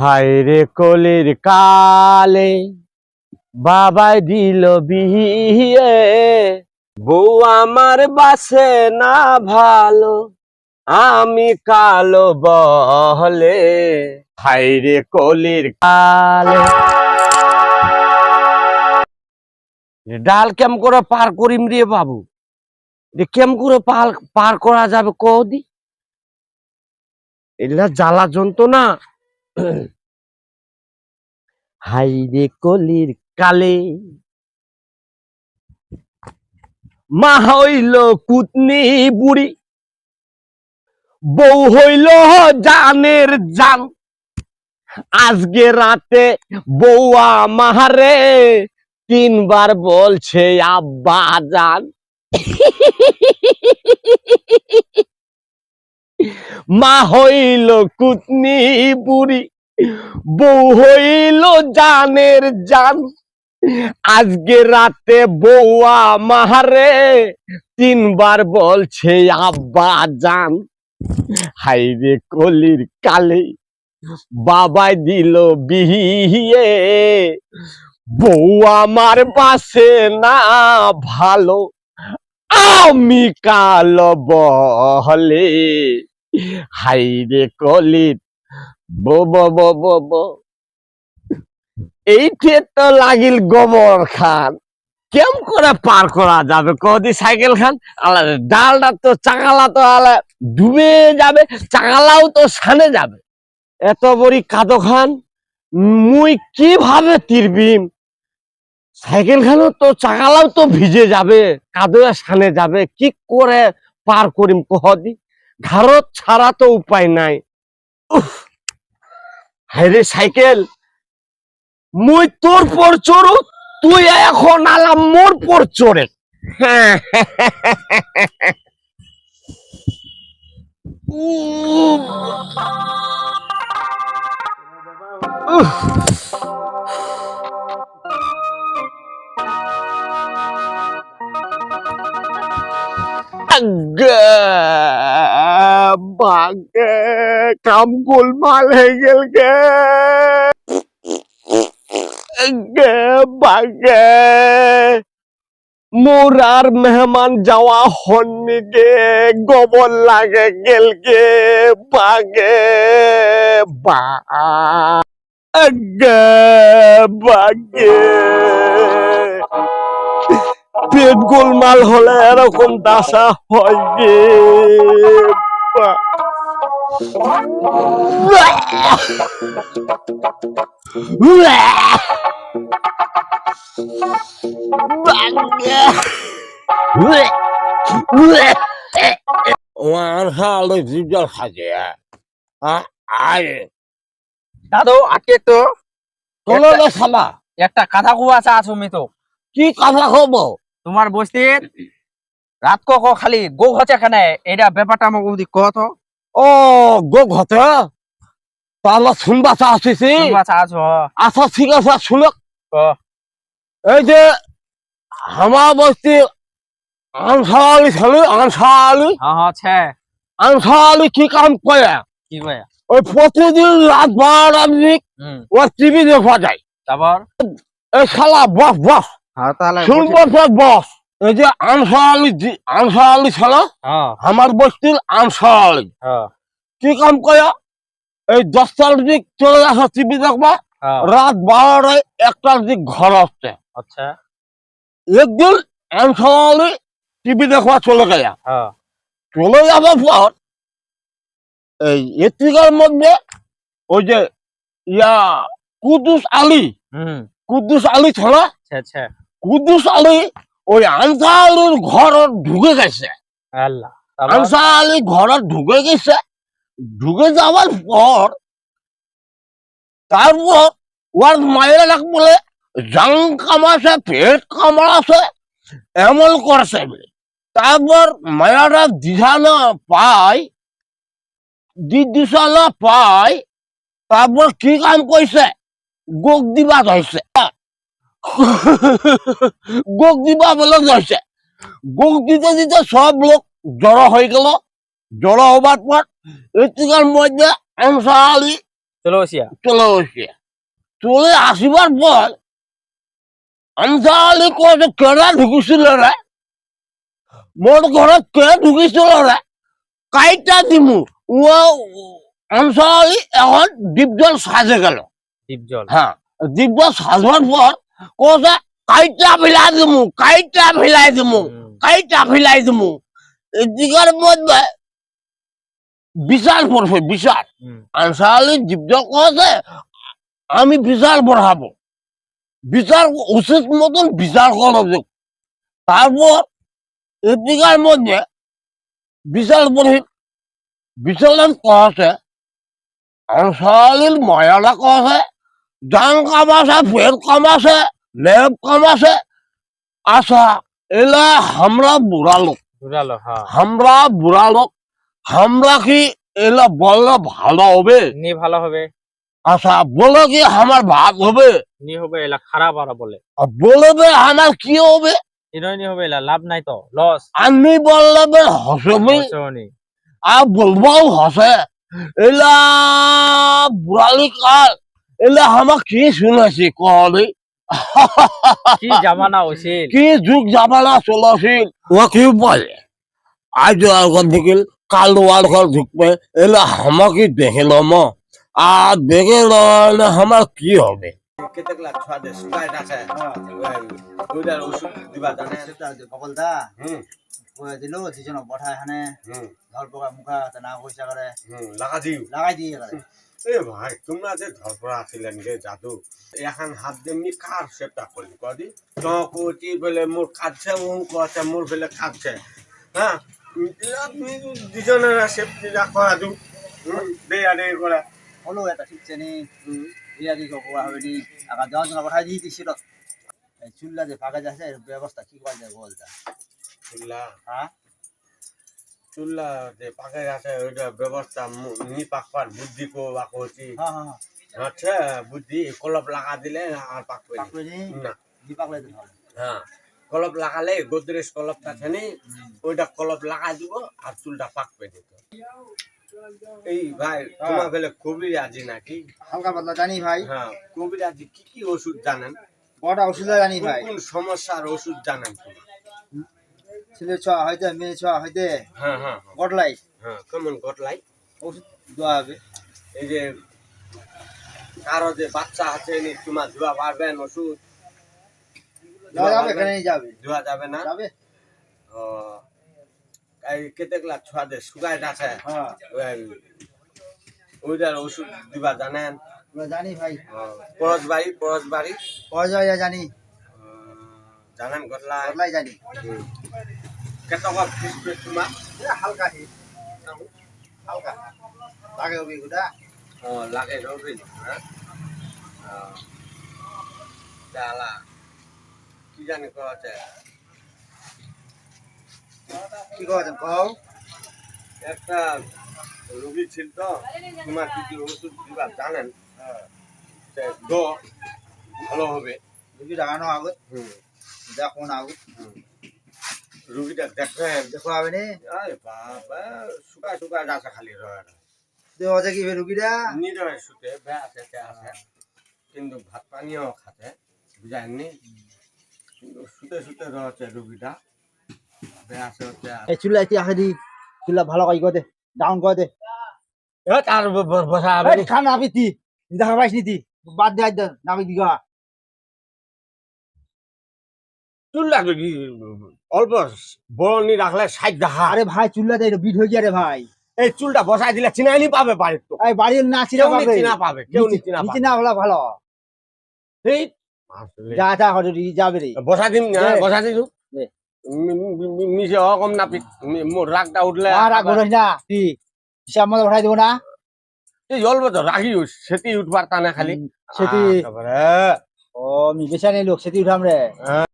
হায় রে কলির কালে বাবাই দিল বিয়ে বউ আমার বাসে না ভালো, আমি কালো বহলে। হায় রে কলির কালে। ডাল কেম করে পার করিম রে বাবু? কেম করে পার পার করা যাবে কদি এগুলা জ্বালা যন্ত্রণা। হাই রে কলির কালে মা হইল কুতনি বুড়ি, বউ হইল জানের জান। আজকে রাতে বউয়া মাহারে তিনবার বলছে, আব্বা জান মা হইল কুতনি বুড়ি, বউ হইল জানের জান। আজকে রাতে বউয়া মাহারে তিনবার বলছে, আব্বা জান হাইরে কলির কালে বাবাই দিল বিহিয়ে, বউ আমার বাসে না ভালো, আমি কালো বহলে। হাইরে কলির, বো বো বো এইটে তো লাগিল গোবর খান। কেম করে পার করা যাবে? কদি সাইকেল খান? ডালটা তো চাকালা তো আলা, ডুবে যাবে চাকালাও তো সানে যাবে। এত বড়ি কাদো খান, মুই কীভাবে তিরবিম? সাইকেল খানও তো চাকালাও তো ভিজে যাবে, কাদোয়া সানে যাবে, কি করে পার করিম কহদি ঘাড়ত ছাড়া তো উপায় নাই। হায়রে সাইকেল, মুই তোর পর চড়ু, তুই এখন আলাম মোর পর চড়ে। হ্যাঁ উম। উফ। আজ্ঞা, বাগে কাম গোলমাল হয়ে গেল গে গে বাগে মোর আর মেহমান যাওয়া হননি গে গোবর লাগে গেল গে বাগে বা আজ্ঞা, বাগে পেট গোলমাল হলে এরকম দাসা হয় গে খাজে দাদু আজকে তো না একটা কথা কুয়া আছে তো কি কথা হব তোমার বস্তির রাত কক খালি গো হচ্ছে এখানে? এটা ব্যাপারটা আমাকে বুঝি কত ও গো ঘতে তাহলে শুনবা চা আসিছি। আচ্ছা ঠিক আছে শুনক এই যে আমার বস্তি আনসালি ছেলে আনসালি। হ্যাঁ হ্যাঁ ছে। আনসালি কি কাম করে? কি কয় ওই প্রতিদিন রাত দিক হুম। ওর টিভি দেখা যায়। তারপর? এই শালা বস বস। হ্যাঁ শুনব বস। এই যে আনসালি আনসালি ছেলে হ্যাঁ। আমার বস্তির আনসালি হ্যাঁ। কি কাম করে এই দশটার দিক চলে আসা টিভি দেখবা হ্যাঁ। রাত বারোটায় একটার দিক ঘর আসছে। আচ্ছা। একদিন আনসালি টিভি দেখা চলে গেল হ্যাঁ। চলে যাবার পর এই এত্রিকার মধ্যে ওই যে ইয়া কুদ্দুস আলী হুম। কুদ্দুস আলী ছিল ছে ছে কুদ্দুস আলী ওই আনসার ঘর ঢুকে গেছে। আল্লাহ। আনসার আলী ঘর ঢুকে গেছে। ঢুকে যাওয়ার পর তারপর ওর মায়ের এক বলে জাং কামাছে পেট কামড়াছে এমন করছে। তারপর মায়াটা দিশা না পায় দি দিশা না পায়। তারপর কি কাম করছে গোক দিবা ধরছে গোক দিবা বলে ধরছে। গোক দিতে দিতে সব লোক জড়ো হয়ে গেল। জড়ো হবার পর এটিকার মধ্যে আনসার আলী চলো আসিয়া। চলে আসছে চলে আসিবার পর আমসালি কত কেনা ঢুকিছিল রে? মোর ঘৰত কে ঢুকিছিল রে? কাইটা দিমু। ও আমসালি এখন দীপজল সাজে গেল। দীপজল হ্যাঁ দীপজল সাজবার পর কোসে কাইটা ফিলাই দিমু কাইটা ফিলাই দিমু কাইটা ফিলাই দিমু। এদিকের মধ্যে বিশাল পড়ছে বিশাল। হুম, আনসারলি জীবজল কছে আমি বিচার বঢ়াবো বিচার উচিত মতন বিচার করব তারপর এদিকার মধ্যে বিচার পড়ি বিচারের কছে আনসারলির মায়ালা কছে জাং কামাছে ফের কামাছে লেপ কামাছে আচ্ছা এলা আমরা বুড়া লোক। ঘুরালো হ্যাঁ আমরা বুড়া লোক আমরা কি এলা বললে ভালো হবে? নি ভালো হবে। আচ্ছা বলে কি আমার ভাত হবে? নি হবে এলা খারাপ আর বলে। বলবে আমার কি হবে? নিরয় নি হবে এলা লাভ নাই তো লস আমি বললে হসনি আর বলবাও হসে এলা বুড়ালি কাল এলা আমার কি কলি কি জামানা হইছিল কি যুগ জামানা চলছিল ও কি বলে আজ কাল ওয়ার ঘর ঢুকবে এলা আমাকে দেখিল ম আর দেখে না আমার কি হবে? দিলো ধর পোকা মুখা না পয়সা করে হুম লাগা দিও। লাগাই দিয়ে এ ভাই তোমরা যে ধরপড়া আছিলেন গে জাদু এখন হাত দেমনি কার সেটা করলি কদি? তো কোচি বলে মোর কাটছে ও কছে মোর বলে কাটছে হ্যাঁ? তুমি দুজনের সেফটি করা দু। দে আরে করে। হলো এটা ঠিক চেনি দি কোয়া হবে নি আকা জন জন পঠাই দিয়ে দিছিল এই চুল্লা যে ফাঁকা যাচ্ছে এর ব্যবস্থা কি করা যায় বলতা চুল্লা? হ্যাঁ? চুল্লা যে পাকে আছে ওইটা ব্যবস্থা নি পাকবার বুদ্ধি কো বা কোচি হ্যাঁ হ্যাঁ আচ্ছা বুদ্ধি কলপ লাগা দিলে আর পাকবে না। নি পাকলে হ্যাঁ কলপ লাগালে গোদরেজ কলপটা আছে ওইটা কলপ লাগাই দিব আর চুলটা পাকবে দিত এই ভাই তোমার বেলে কবিরাজি নাকি? হালকা পাতলা জানি ভাই। হ্যাঁ কবিরাজি কি কি ওষুধ জানেন? বড়টা ওষুধ জানি ভাই। কোন সমস্যার ওষুধ জানেন তোমার? ছেলে ছোয়া হইতে মেয়ে ছোয়া হইতে হ্যাঁ হ্যাঁ হ্যাঁ, গটলাই। হ্যাঁ কেমন ঘটলাই ওষুধ দেওয়া হবে। এই যে কারও যে বাচ্চা আছে তোমার ধোয়া পারবেন ওষুধ? দেওয়া যাবে এখানে যাবে। ধোয়া যাবে না? যাবে। ও এই কেতেকলা ছোয়াদে শুকাই আছে হ্যাঁ। ওইটার ওষুধ দিবা জানেন? জানি ভাই। পরশ বাড়ি পরশ বাড়ি জানি। জানেন গটলাই? জানি। কেটকা ফিস পে তোমার এ হালকা হি হালকা লাগে হবে গুদা ও লাগে রবিন হ্যাঁ চালা কি জানি কছে কি কথা কও একটা রোগী ছিল তো তোমার যদি ওষুধ দিবা জানেন সে দো ভালো হবে রুগী লাগানো আগত হুম দেখো না আগত রুগীটা দেখবেন দেখো হবে নি আরে বাবা শুকা শুকা যাচ্ছে খালি রয় দেওয়া যায় কি রুগীরা নিরয় শুতে বে আছে তে আছে। কিন্তু ভাত পানিও খাতে বুঝায়নি। কিন্তু শুতে শুতে রয়েছে রুগীটা। এই চুলা এটি দি চুলা ভালো করে দে ডাউন করে দে। তার বসা এই খান নাবি তি দেখা পাইছ নি তি বাদ দে আইদ নাবি দিগা। চুল লাগবে কি অল্প বরণি রাখলে সাইড দেখা আরে ভাই চুলা দে বিট হয়ে গিয়া রে ভাই। এই চুলটা বসাই দিলে চিনাইনি পাবে বাড়ির তো এই বাড়ির না চিনা পাবে। চিনা পাবে কেউ নি চিনা পাবে। না হলো ভালো। এই যা যা হরে যাবে রে। বসা দিম না। বসা দিছু অকম না পিক মোর রাগটা উঠলে আর রাগ না। তুই হিসাব মতো দেবো না? এই জলবে তো রাগি সেটি উঠবার টানে খালি। সেটি ও বেচা নেই লোক সেটি উঠাম রে।